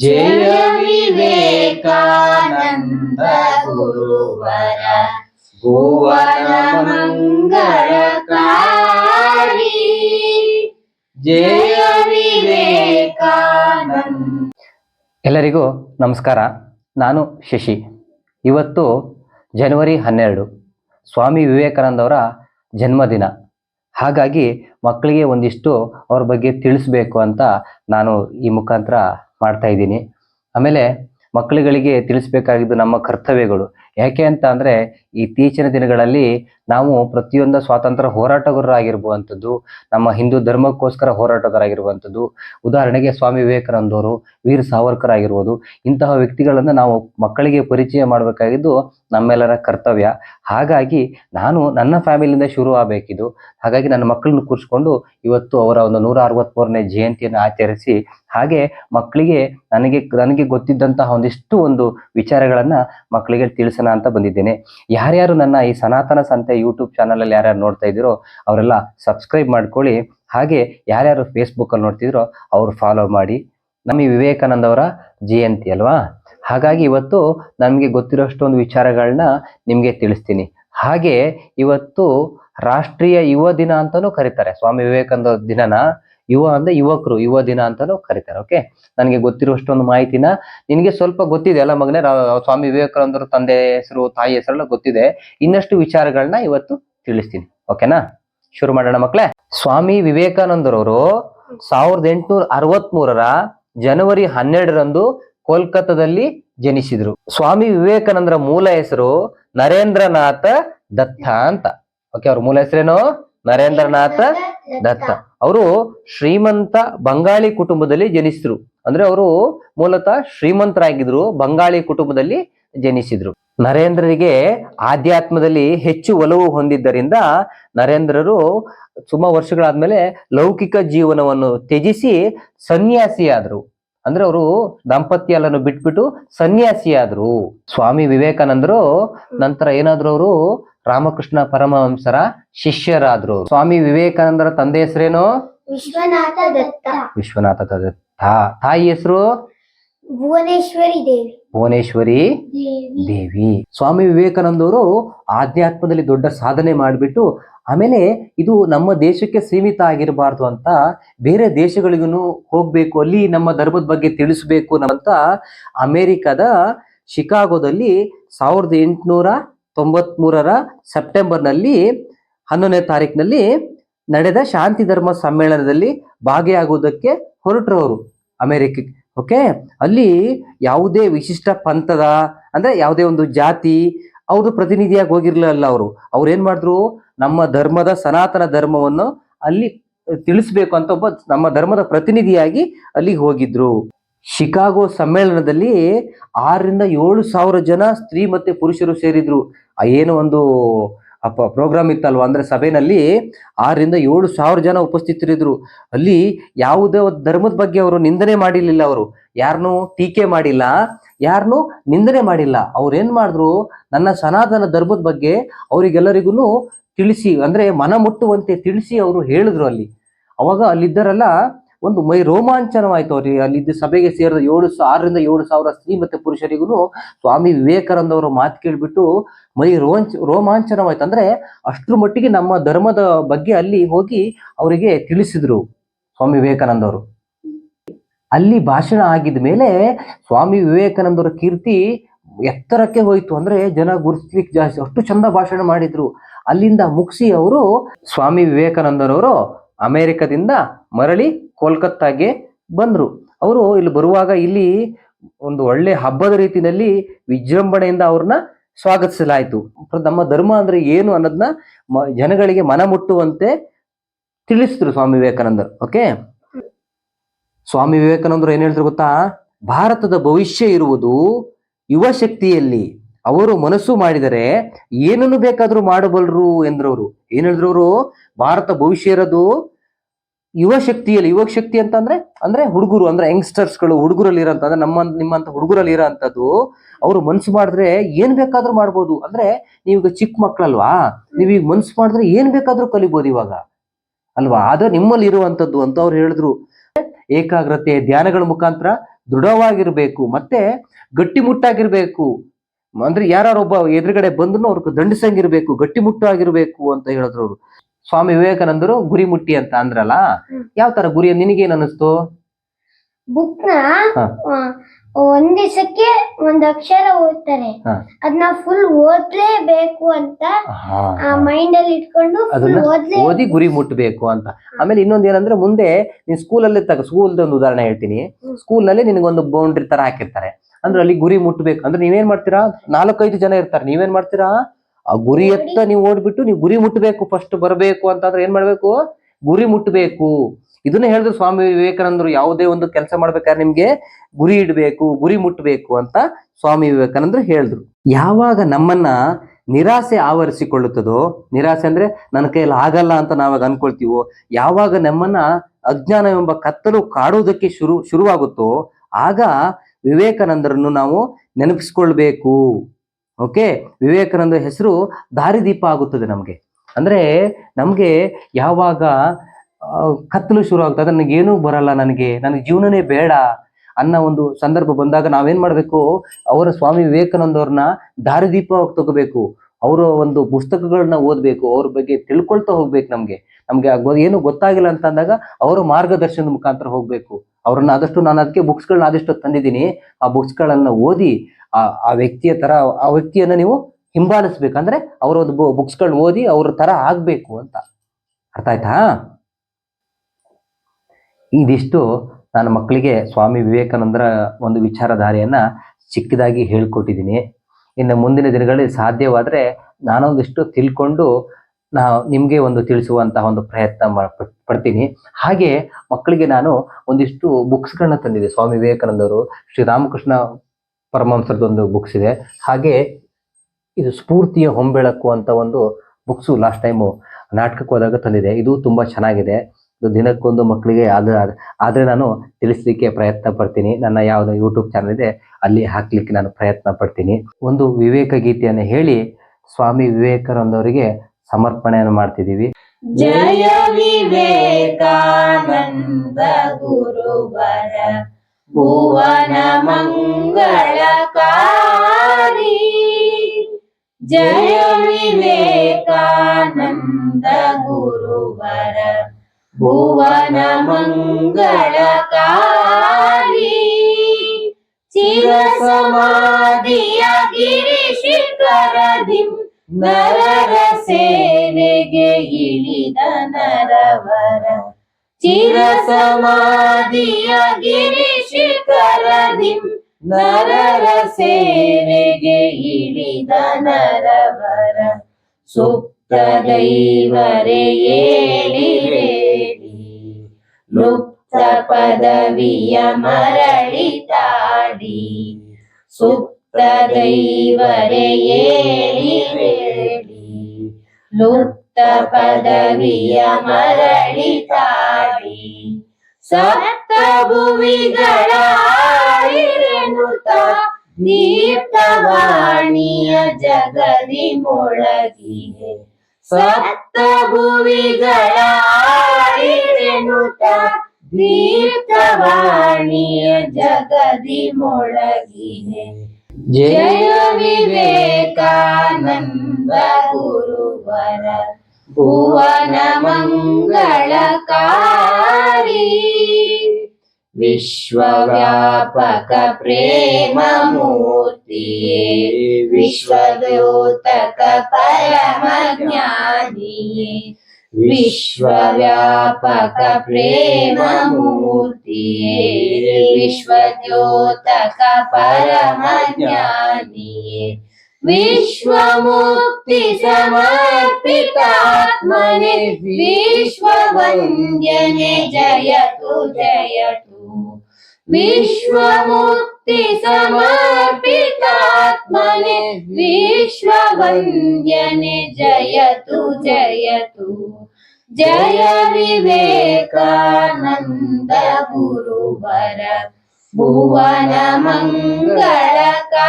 ಜಯ ವಿವೇಕಾನಂದ ಗುರುವರ. ಭುವನ ಮಂಗಳಕಾರಿ ಜಯ ವಿವೇಕಾನಂದ. ಎಲ್ಲರಿಗೂ ನಮಸ್ಕಾರ. ನಾನು ಶಶಿ. ಇವತ್ತು ಜನವರಿ ಹನ್ನೆರಡು. ಸ್ವಾಮಿ ವಿವೇಕಾನಂದವರ ಜನ್ಮದಿನ. ಹಾಗಾಗಿ ಮಕ್ಕಳಿಗೆ ಒಂದಿಷ್ಟು ಅವ್ರ ಬಗ್ಗೆ ತಿಳಿಸ್ಬೇಕು ಅಂತ ನಾನು ಈ ಮುಖಾಂತರ ಮಾಡ್ತಾ ಇದ್ದೀನಿ. ಆಮೇಲೆ ಮಕ್ಕಳುಗಳಿಗೆ ತಿಳಿಸ್ಬೇಕಾಗಿದ್ದು ನಮ್ಮ ಕರ್ತವ್ಯಗಳು. ಯಾಕೆ ಅಂತ ಅಂದರೆ ಇತ್ತೀಚಿನ ದಿನಗಳಲ್ಲಿ ನಾವು ಪ್ರತಿಯೊಂದು ಸ್ವಾತಂತ್ರ್ಯ ಹೋರಾಟಗಾರರಾಗಿರುವಂಥದ್ದು, ನಮ್ಮ ಹಿಂದೂ ಧರ್ಮಕ್ಕೋಸ್ಕರ ಹೋರಾಟಗಾರರಾಗಿರುವಂಥದ್ದು, ಉದಾಹರಣೆಗೆ ಸ್ವಾಮಿ ವಿವೇಕಾನಂದವರು, ವೀರ ಸಾವರ್ಕರ್ ಆಗಿರ್ಬೋದು ಇಂತಹ ವ್ಯಕ್ತಿಗಳನ್ನು ನಾವು ಮಕ್ಕಳಿಗೆ ಪರಿಚಯ ಮಾಡಬೇಕಾಗಿದ್ದು ನಮ್ಮೆಲ್ಲರ ಕರ್ತವ್ಯ. ಹಾಗಾಗಿ ನಾನು ನನ್ನ ಫ್ಯಾಮಿಲಿಯಿಂದ ಶುರು ಆಗಬೇಕಿದ್ದು ಹಾಗಾಗಿ ನನ್ನ ಮಕ್ಕಳನ್ನು ಕೂರಿಸ್ಕೊಂಡು ಇವತ್ತು ಅವರ ಒಂದು ನೂರ ಅರವತ್ಮೂರನೇ ಜಯಂತಿಯನ್ನು ಆಚರಿಸಿ, ಹಾಗೆ ಮಕ್ಕಳಿಗೆ ನನಗೆ ನನಗೆ ಗೊತ್ತಿದ್ದಂತಹ ಒಂದಿಷ್ಟು ಒಂದು ವಿಚಾರಗಳನ್ನು ಮಕ್ಕಳಿಗೆ ತಿಳಿಸೋಣ ಅಂತ ಬಂದಿದ್ದೇನೆ. ಯಾರ್ಯಾರು ನನ್ನ ಈ ಸನಾತನ ಸಂತೆ ಯೂಟ್ಯೂಬ್ ಚಾನಲಲ್ಲಿ ಯಾರ್ಯಾರು ನೋಡ್ತಾ ಇದ್ದೀರೋ ಅವರೆಲ್ಲ ಸಬ್ಸ್ಕ್ರೈಬ್ ಮಾಡ್ಕೊಳ್ಳಿ. ಹಾಗೆ ಯಾರ್ಯಾರು ಫೇಸ್ಬುಕ್ಕಲ್ಲಿ ನೋಡ್ತಿದ್ರೋ ಅವ್ರು ಫಾಲೋ ಮಾಡಿ. ನಮ್ಮ ವಿವೇಕಾನಂದ ಅವರ ಜಯಂತಿ ಅಲ್ವಾ? ಹಾಗಾಗಿ ಇವತ್ತು ನಮಗೆ ಗೊತ್ತಿರೋಷ್ಟೊಂದು ವಿಚಾರಗಳನ್ನ ನಿಮಗೆ ತಿಳಿಸ್ತೀನಿ. ಹಾಗೆ ಇವತ್ತು ರಾಷ್ಟ್ರೀಯ ಯುವ ದಿನ ಅಂತಲೂ ಕರೀತಾರೆ. ಸ್ವಾಮಿ ವಿವೇಕಾನಂದ ದಿನನ ಯುವ ಅಂದ್ರೆ ಯುವಕರು, ಯುವ ದಿನ ಅಂತಾನು ಕರೀತಾರೆ ಓಕೆ ನನಗೆ ಗೊತ್ತಿರುವಷ್ಟೊಂದು ಮಾಹಿತಿನ ನಿನಗೆ ಸ್ವಲ್ಪ ಗೊತ್ತಿದೆ ಅಲ್ಲ ಮಗನೇ? ಸ್ವಾಮಿ ವಿವೇಕಾನಂದರು ತಂದೆ ಹೆಸರು, ತಾಯಿ ಹೆಸರೆಲ್ಲ ಗೊತ್ತಿದೆ. ಇನ್ನಷ್ಟು ವಿಚಾರಗಳನ್ನ ಇವತ್ತು ತಿಳಿಸ್ತೀನಿ ಓಕೆನಾ ಶುರು ಮಾಡೋಣ ಮಕ್ಕಳೇ ಸ್ವಾಮಿ ವಿವೇಕಾನಂದರವರು ಸಾವಿರದ ಎಂಟುನೂರ ಅರವತ್ ಮೂರರ ಜನವರಿ ಹನ್ನೆರಡರಂದು ಕೋಲ್ಕತ್ತಾದಲ್ಲಿ ಜನಿಸಿದ್ರು. ಸ್ವಾಮಿ ವಿವೇಕಾನಂದರ ಮೂಲ ಹೆಸರು ನರೇಂದ್ರನಾಥ ದತ್ತ ಅಂತ ಓಕೆ ಅವ್ರ ಮೂಲ ಹೆಸರೇನು? ನರೇಂದ್ರನಾಥ ದತ್ತ. ಅವರು ಶ್ರೀಮಂತ ಬಂಗಾಳಿ ಕುಟುಂಬದಲ್ಲಿ ಜನಿಸಿದ್ರು. ಅಂದ್ರೆ ಅವರು ಮೂಲತಃ ಶ್ರೀಮಂತರಾಗಿದ್ರು ಬಂಗಾಳಿ ಕುಟುಂಬದಲ್ಲಿ ಜನಿಸಿದ್ರು. ನರೇಂದ್ರರಿಗೆ ಆಧ್ಯಾತ್ಮದಲ್ಲಿ ಹೆಚ್ಚು ಒಲವು ಹೊಂದಿದ್ದರಿಂದ ನರೇಂದ್ರರು ಸುಮಾರು ವರ್ಷಗಳಾದ್ಮೇಲೆ ಲೌಕಿಕ ಜೀವನವನ್ನು ತ್ಯಜಿಸಿ ಸನ್ಯಾಸಿಯಾದರು. ಅಂದ್ರೆ ಅವರು ದಾಂಪತ್ಯವನ್ನು ಬಿಟ್ಬಿಟ್ಟು ಸನ್ಯಾಸಿಯಾದ್ರು. ಸ್ವಾಮಿ ವಿವೇಕಾನಂದರು ನಂತರ ಏನಾದ್ರು ಅವರು ರಾಮಕೃಷ್ಣ ಪರಮಹಂಸರ ಶಿಷ್ಯರಾದ್ರು. ಸ್ವಾಮಿ ವಿವೇಕಾನಂದರ ತಂದೆ ಹೆಸರೇನು? ವಿಶ್ವನಾಥ ದತ್ತ. ವಿಶ್ವನಾಥ ದತ್ತ. ತಾಯಿ ಹೆಸರು? ಭುವನೇಶ್ವರಿ ದೇವಿ. ಭುವನೇಶ್ವರಿ ದೇವಿ. ಸ್ವಾಮಿ ವಿವೇಕಾನಂದವರು ಆಧ್ಯಾತ್ಮದಲ್ಲಿ ದೊಡ್ಡ ಸಾಧನೆ ಮಾಡಿಬಿಟ್ಟು ಆಮೇಲೆ ಇದು ನಮ್ಮ ದೇಶಕ್ಕೆ ಸೀಮಿತ ಆಗಿರಬಾರ್ದು ಅಂತ ಬೇರೆ ದೇಶಗಳಿಗೂ ಹೋಗ್ಬೇಕು ಅಲ್ಲಿ ನಮ್ಮ ಧರ್ಮದ ಬಗ್ಗೆ ತಿಳಿಸ್ಬೇಕು ಅಂತ ಅಮೇರಿಕಾದ ಶಿಕಾಗೋದಲ್ಲಿ ಸಾವಿರದ ಎಂಟುನೂರ ತೊಂಬತ್ಮೂರರ ಸೆಪ್ಟೆಂಬರ್ನಲ್ಲಿ ಹನ್ನೊಂದನೇ ತಾರೀಕಿನಲ್ಲಿ ನಡೆದ ಶಾಂತಿ ಧರ್ಮ ಸಮ್ಮೇಳನದಲ್ಲಿ ಭಾಗಿಯಾಗುವುದಕ್ಕೆ ಹೊರಟರು ಅವರು ಅಮೆರಿಕಕ್ಕೆ ಓಕೆ? ಅಲ್ಲಿ ಯಾವುದೇ ವಿಶಿಷ್ಟ ಪಂಥದ, ಅಂದ್ರೆ ಯಾವುದೇ ಒಂದು ಜಾತಿ, ಅವರು ಪ್ರತಿನಿಧಿಯಾಗಿ ಹೋಗಿರಲಿಲ್ಲ ಅವರು. ಅವ್ರು ಏನು ಮಾಡಿದ್ರು? ನಮ್ಮ ಧರ್ಮದ ಸನಾತನ ಧರ್ಮವನ್ನು ಅಲ್ಲಿ ತಿಳಿಸ್ಬೇಕು ಅಂತ ಒಬ್ಬ ನಮ್ಮ ಧರ್ಮದ ಪ್ರತಿನಿಧಿಯಾಗಿ ಅಲ್ಲಿ ಹೋಗಿದ್ರು. ಶಿಕಾಗೋ ಸಮ್ಮೇಳನದಲ್ಲಿ ಆರರಿಂದ ಏಳು ಸಾವಿರ ಜನ ಸ್ತ್ರೀ ಮತ್ತೆ ಪುರುಷರು ಸೇರಿದ್ರು. ಏನು ಒಂದು ಪ್ರೋಗ್ರಾಮ್ ಇತ್ತಲ್ವ? ಅಂದ್ರೆ ಸಭೆನಲ್ಲಿ ಆರರಿಂದ ಏಳು ಸಾವಿರ ಜನ ಉಪಸ್ಥಿತರಿದ್ರು. ಅಲ್ಲಿ ಯಾವುದೇ ಧರ್ಮದ ಬಗ್ಗೆ ಅವರು ನಿಂದನೆ ಮಾಡಿರ್ಲಿಲ್ಲ ಅವರು. ಯಾರನ್ನೂ ಟೀಕೆ ಮಾಡಿಲ್ಲ ಯಾರನ್ನೂ ನಿಂದನೆ ಮಾಡಿಲ್ಲ. ಅವ್ರು ಏನ್ ಮಾಡಿದ್ರು, ನನ್ನ ಸನಾತನ ಧರ್ಮದ ಬಗ್ಗೆ ಅವರಿಗೆಲ್ಲರಿಗೂ ತಿಳಿಸಿ, ಅಂದ್ರೆ ಮನ ಮುಟ್ಟುವಂತೆ ತಿಳಿಸಿ ಅವರು ಹೇಳಿದ್ರು ಅಲ್ಲಿ. ಅವಾಗ ಅಲ್ಲಿದ್ದರೆಲ್ಲ ಒಂದು ಮೈ ರೋಮಾಂಚನವಾಯಿತು ಅವ್ರಿಗೆ. ಅಲ್ಲಿದ್ದ ಸಭೆಗೆ ಸೇರಿದ ಏಳು ಆರರಿಂದ ಏಳು ಸಾವಿರ ಸ್ತ್ರೀ ಮತ್ತೆ ಪುರುಷರಿಗೂ ಸ್ವಾಮಿ ವಿವೇಕಾನಂದ ಅವರ ಮಾತು ಕೇಳಿಬಿಟ್ಟು ಮೈ ರೋಂಚ ರೋಮಾಂಚನವಾಯ್ತು. ಅಂದ್ರೆ ಅಷ್ಟರ ಮಟ್ಟಿಗೆ ನಮ್ಮ ಧರ್ಮದ ಬಗ್ಗೆ ಅಲ್ಲಿ ಹೋಗಿ ಅವರಿಗೆ ತಿಳಿಸಿದ್ರು ಸ್ವಾಮಿ ವಿವೇಕಾನಂದ ಅವರು ಅಲ್ಲಿ ಭಾಷಣ ಆಗಿದ ಮೇಲೆ ಸ್ವಾಮಿ ವಿವೇಕಾನಂದರ ಕೀರ್ತಿ ಎತ್ತರಕ್ಕೆ ಹೋಯಿತು. ಅಂದ್ರೆ ಜನ ಗುರುತಿಸ್ಲಿಕ್ಕೆ ಜಾಸ್ತಿ ಅಷ್ಟು ಚಂದ ಭಾಷಣ ಮಾಡಿದ್ರು. ಅಲ್ಲಿಂದ ಮುಗಿಸಿ ಅವರು ಸ್ವಾಮಿ ವಿವೇಕಾನಂದರವರು ಅಮೆರಿಕದಿಂದ ಮರಳಿ ಕೋಲ್ಕತ್ತಾಗೆ ಬಂದರು. ಅವರು ಇಲ್ಲಿ ಬರುವಾಗ ಇಲ್ಲಿ ಒಂದು ಒಳ್ಳೆ ಹಬ್ಬದ ರೀತಿಯಲ್ಲಿ ವಿಜೃಂಭಣೆಯಿಂದ ಅವ್ರನ್ನ ಸ್ವಾಗತಿಸಲಾಯಿತು. ನಮ್ಮ ಧರ್ಮ ಅಂದ್ರೆ ಏನು ಅನ್ನೋದನ್ನ ಜನಗಳಿಗೆ ಮನ ಮುಟ್ಟುವಂತೆ ತಿಳಿಸಿದ್ರು ಸ್ವಾಮಿ ವಿವೇಕಾನಂದರು. ಓಕೆ ಸ್ವಾಮಿ ವಿವೇಕಾನಂದರು ಏನು ಹೇಳಿದ್ರು ಗೊತ್ತಾ? ಭಾರತದ ಭವಿಷ್ಯ ಇರುವುದು ಯುವ ಶಕ್ತಿಯಲ್ಲಿ. ಅವರು ಮನಸ್ಸು ಮಾಡಿದರೆ ಏನನ್ನು ಬೇಕಾದರೂ ಮಾಡಬಲ್ಲರು ಎಂದ್ರವರು. ಏನು ಹೇಳಿದ್ರು ಅವರು? ಭಾರತ ಭವಿಷ್ಯ ಇರೋದು ಯುವ ಶಕ್ತಿಯಲ್ಲಿ ಯುವ ಶಕ್ತಿ ಅಂತಂದ್ರೆ, ಅಂದ್ರೆ ಹುಡುಗರು, ಅಂದ್ರೆ ಯಂಗ್ಸ್ಟರ್ಸ್ಗಳು ಹುಡುಗರಲ್ಲಿ ಇರೋ ಅಂದ್ರೆ ನಮ್ಮ, ನಿಮ್ಮಂತ ಹುಡುಗರಲ್ಲಿ ಇರೋಂಥದ್ದು ಅವರು ಮನ್ಸು ಮಾಡಿದ್ರೆ ಏನ್ ಬೇಕಾದ್ರೂ ಮಾಡ್ಬೋದು. ಅಂದ್ರೆ ನೀವೀಗ ಚಿಕ್ಕ ಮಕ್ಕಳಲ್ವಾ, ನೀವೀಗ ಮನ್ಸು ಮಾಡಿದ್ರೆ ಏನ್ ಬೇಕಾದ್ರೂ ಕಲಿಬೋದು ಇವಾಗ. ಅಲ್ವಾ? ಆದ್ರೆ ನಿಮ್ಮಲ್ಲಿ ಇರುವಂತದ್ದು ಅಂತ ಅವ್ರು ಹೇಳಿದ್ರು. ಏಕಾಗ್ರತೆ, ಧ್ಯಾನಗಳ ಮುಖಾಂತರ ದೃಢವಾಗಿರ್ಬೇಕು, ಮತ್ತೆ ಗಟ್ಟಿಮುಟ್ಟಾಗಿರ್ಬೇಕು. ಅಂದ್ರೆ ಯಾರೊಬ್ಬ ಎದುರುಗಡೆ ಬಂದ್ರು ಅವ್ರಿಗೆ ದಂಡಿಸಂಗಿರ್ಬೇಕು, ಗಟ್ಟಿಮುಟ್ಟಾಗಿರ್ಬೇಕು ಅಂತ ಹೇಳಿದ್ರು ಅವರು. ಸ್ವಾಮಿ ವಿವೇಕಾನಂದರು ಗುರಿ ಮುಟ್ಟಿ ಅಂತ ಅಂದ್ರಲ್ಲ ಯಾವ ತರ ಗುರಿ ನಿನಗೇನ್ ಅನಿಸ್ತು ಬುಕ್ನ ಹಾ. ಒಂದ್ ದಿವಸಕ್ಕೆ ಒಂದ್ ಅಕ್ಷರ ಓದ್ತಾರೆ. ಹಾ. ಅದನ್ನ ಫುಲ್ ಓದ್ಲೇಬೇಕು ಅಂತ ಹಾ, ಆ ಮೈಂಡ್ ಅಲ್ಲಿ ಇಟ್ಕೊಂಡು ಫುಲ್ ಅದನ್ನ ಓದ್ಲೇ ಓದಿ ಗುರಿ ಮುಟ್ಟಬೇಕು ಅಂತ. ಆಮೇಲೆ ಇನ್ನೊಂದ್ ಏನಂದ್ರೆ ಮುಂದೆ ನೀನ್ ಸ್ಕೂಲಲ್ಲಿ ತಗ ಸ್ಕೂಲ್ ಒಂದು ಉದಾಹರಣೆ ಹೇಳ್ತೀನಿ. ಸ್ಕೂಲ್ನಲ್ಲಿ ನಿನಗೊಂದು ಬೌಂಡ್ರಿ ತರ ಹಾಕಿರ್ತಾರೆ. ಅಂದ್ರೆ ಅಲ್ಲಿ ಗುರಿ ಮುಟ್ಟಬೇಕು ಅಂದ್ರೆ ನೀವೇನ್ ಮಾಡ್ತೀರಾ? ನಾಲ್ಕೈದು ಜನ ಇರ್ತಾರೆ. ನೀವೇನ್ ಮಾಡ್ತೀರಾ? ಆ ಗುರಿಯತ್ತ ನೀವು ಓಡ್ಬಿಟ್ಟು ನೀವು ಗುರಿ ಮುಟ್ಟಬೇಕು ಫಸ್ಟ್ ಬರಬೇಕು ಅಂತಂದ್ರೆ ಏನ್ ಮಾಡ್ಬೇಕು? ಗುರಿ ಮುಟ್ಟಬೇಕು ಇದನ್ನ ಹೇಳಿದ್ರು ಸ್ವಾಮಿ ವಿವೇಕಾನಂದರು ಯಾವುದೇ ಒಂದು ಕೆಲಸ ಮಾಡ್ಬೇಕಾದ್ರೆ ನಿಮ್ಗೆ ಗುರಿ ಇಡಬೇಕು ಗುರಿ ಮುಟ್ಟಬೇಕು ಅಂತ ಸ್ವಾಮಿ ವಿವೇಕಾನಂದರು ಹೇಳಿದ್ರು. ಯಾವಾಗ ನಮ್ಮನ್ನ ನಿರಾಸೆ ಆವರಿಸಿಕೊಳ್ಳುತ್ತದೋ ನಿರಾಸೆ ಅಂದ್ರೆ ನನ್ನ ಕೈಯಲ್ಲಿ ಆಗಲ್ಲ ಅಂತ ನಾವಾಗ ಅನ್ಕೊಳ್ತೀವೋ ಯಾವಾಗ ನಮ್ಮನ್ನ ಎಂಬ ಕತ್ತಲು ಕಾಡುವುದಕ್ಕೆ ಶುರು ಶುರುವಾಗುತ್ತೋ ಆಗ ವಿವೇಕಾನಂದರನ್ನು ನಾವು ನೆನಪಿಸ್ಕೊಳ್ಬೇಕು. ಓಕೆ ವಿವೇಕಾನಂದ ಹೆಸರು ದಾರಿದೀಪ ಆಗುತ್ತದೆ ನಮಗೆ. ಅಂದರೆ ನಮಗೆ ಯಾವಾಗ ಕತ್ತಲು ಶುರು ಆಗ್ತದೆ, ನನಗೇನೂ ಬರಲ್ಲ ನನಗೆ ನನಗೆ ಜೀವನನೇ ಬೇಡ ಅನ್ನೋ ಒಂದು ಸಂದರ್ಭ ಬಂದಾಗ ನಾವೇನ್ ಮಾಡಬೇಕು? ಅವರ ಸ್ವಾಮಿ ವಿವೇಕಾನಂದವ್ರನ್ನ ದಾರಿದೀಪವಾಗಿ ತಗೋಬೇಕು. ಅವರ ಒಂದು ಪುಸ್ತಕಗಳನ್ನ ಓದ್ಬೇಕು, ಅವ್ರ ಬಗ್ಗೆ ತಿಳ್ಕೊಳ್ತಾ ಹೋಗ್ಬೇಕು ನಮ್ಗೆ. ನಮ್ಗೆ ಏನು ಗೊತ್ತಾಗಿಲ್ಲ ಅಂತ ಅಂದಾಗ ಅವರ ಮಾರ್ಗದರ್ಶನದ ಮುಖಾಂತರ ಹೋಗ್ಬೇಕು. ಅವ್ರನ್ನ ಆದಷ್ಟು ನಾನು ಅದಕ್ಕೆ ಬುಕ್ಸ್ಗಳನ್ನ ಆದಷ್ಟು ತಂದಿದ್ದೀನಿ. ಆ ಬುಕ್ಸ್ಗಳನ್ನ ಓದಿ ಆ ಆ ವ್ಯಕ್ತಿಯ ತರ, ಆ ವ್ಯಕ್ತಿಯನ್ನ ನೀವು ಹಿಂಬಾಲಿಸ್ಬೇಕು. ಅಂದ್ರೆ ಅವರ ಒಂದು ಬುಕ್ಸ್ಗಳನ್ನ ಓದಿ ಅವ್ರ ತರ ಆಗ್ಬೇಕು ಅಂತ. ಅರ್ಥ ಆಯ್ತಾ? ಇದಿಷ್ಟು ನಾನು ಮಕ್ಕಳಿಗೆ ಸ್ವಾಮಿ ವಿವೇಕಾನಂದರ ಒಂದು ವಿಚಾರಧಾರೆಯನ್ನ ಚಿಕ್ಕದಾಗಿ ಹೇಳ್ಕೊಟ್ಟಿದ್ದೀನಿ. ಇನ್ನು ಮುಂದಿನ ದಿನಗಳಲ್ಲಿ ಸಾಧ್ಯವಾದ್ರೆ ನಾನೊಂದಿಷ್ಟು ತಿಳ್ಕೊಂಡು ನಾ ನಿಮಗೆ ಒಂದು ತಿಳಿಸುವಂತಹ ಒಂದು ಪ್ರಯತ್ನ ಪಡ್ತೀನಿ. ಹಾಗೆ ಮಕ್ಕಳಿಗೆ ನಾನು ಒಂದಿಷ್ಟು ಬುಕ್ಸ್ಗಳನ್ನ ತಂದಿದೆ ಸ್ವಾಮಿ ವಿವೇಕಾನಂದರು ಶ್ರೀರಾಮಕೃಷ್ಣ ಪರಮಹಂಸರದೊಂದು ಬುಕ್ಸ್ ಇದೆ. ಹಾಗೆ ಇದು ಸ್ಫೂರ್ತಿಯ ಹೊಂಬೆಳಕು ಅಂತ ಒಂದು ಬುಕ್ಸು ಲಾಸ್ಟ್ ಟೈಮು ನಾಟಕಕ್ಕೆ ಹೋದಾಗ ತಂದಿದೆ ಇದು ತುಂಬ ಚೆನ್ನಾಗಿದೆ. ಇದು ದಿನಕ್ಕೊಂದು ಮಕ್ಕಳಿಗೆ ಆದರೆ ಆದರೆ ನಾನು ತಿಳಿಸ್ಲಿಕ್ಕೆ ಪ್ರಯತ್ನ ಪಡ್ತೀನಿ. ನನ್ನ ಯಾವುದೋ ಯೂಟ್ಯೂಬ್ ಚಾನಲ್ ಇದೆ, ಅಲ್ಲಿ ಹಾಕ್ಲಿಕ್ಕೆ ನಾನು ಪ್ರಯತ್ನ ಪಡ್ತೀನಿ. ಒಂದು ವಿವೇಕ ಗೀತೆಯನ್ನು ಹೇಳಿ ಸ್ವಾಮಿ ವಿವೇಕಾನಂದವರಿಗೆ ಸಮರ್ಪಣೆಯನ್ನು ಮಾಡ್ತಿದ್ದೀವಿ. ಜಯ ವಿವೇಕಾನಂದ ಗುರುವರ ಭುವನ ಮಂಗಳಕಾರಿ. ಜಯ ವಿವೇಕಾನಂದ ಗುರುವರ ಭುವನ ಮಂಗಳಕಾರಿ. ಚಿರ ಸಮಾಧಿಯ ಗಿರಿ ಶಿಖರದಿ ನರರ ಸೇವೆಗೆ ಇಳಿದ ನರವರ ಚಿರ ಸಮಾಧಿಯ ಗಿರಿ ಶಿಖರದಿ ನರರ ಸೇವೆಗೆ ಇಳಿದ ನರವರ ಸುಪ್ತ ದೈವರೇ ಏಳಿರೇಳಿ ಲುಪ್ತ ಪದವಿಯ ಮರಳಿತಾಡಿ ಸುಪ್ತ ದೈವರೇ ಏಳಿರೇಳಿ ಲುಪ್ತ ಪದವಿಯ ಮರಳಿತಾಡಿ ಸಪ್ತ ಭುವಿಗಳ ಆಳಿರೆನುತ ದೀಪ್ತವಾಣಿಯ ಜಗದಿ ಮೊಳಗಿದೆ ಸಪ್ತ ಭುವಿಗಳ ಆಳಿರೆನುತ ದೀಪ್ತವಾಣಿಯ ಜಗದಿ ಮೊಳಗಿದೆ ಜಯ ವಿವೇಕಾನಂದ ಗುರುವರ ಭುವನ ಮಂಗಳಕಾರಿ ವಿಶ್ವವ್ಯಾಪಕ ಪ್ರೇಮ ಮೂರ್ತಿಯೇ विश्वमुक्ति समर्पितात्मने विश्ववन्द्यने जयतु जयतु। विश्वमुक्ति समर्पितात्मने विश्ववन्द्यने जयतु जयतु। जय विवेकानन्द गुरुवर। ಜಯತು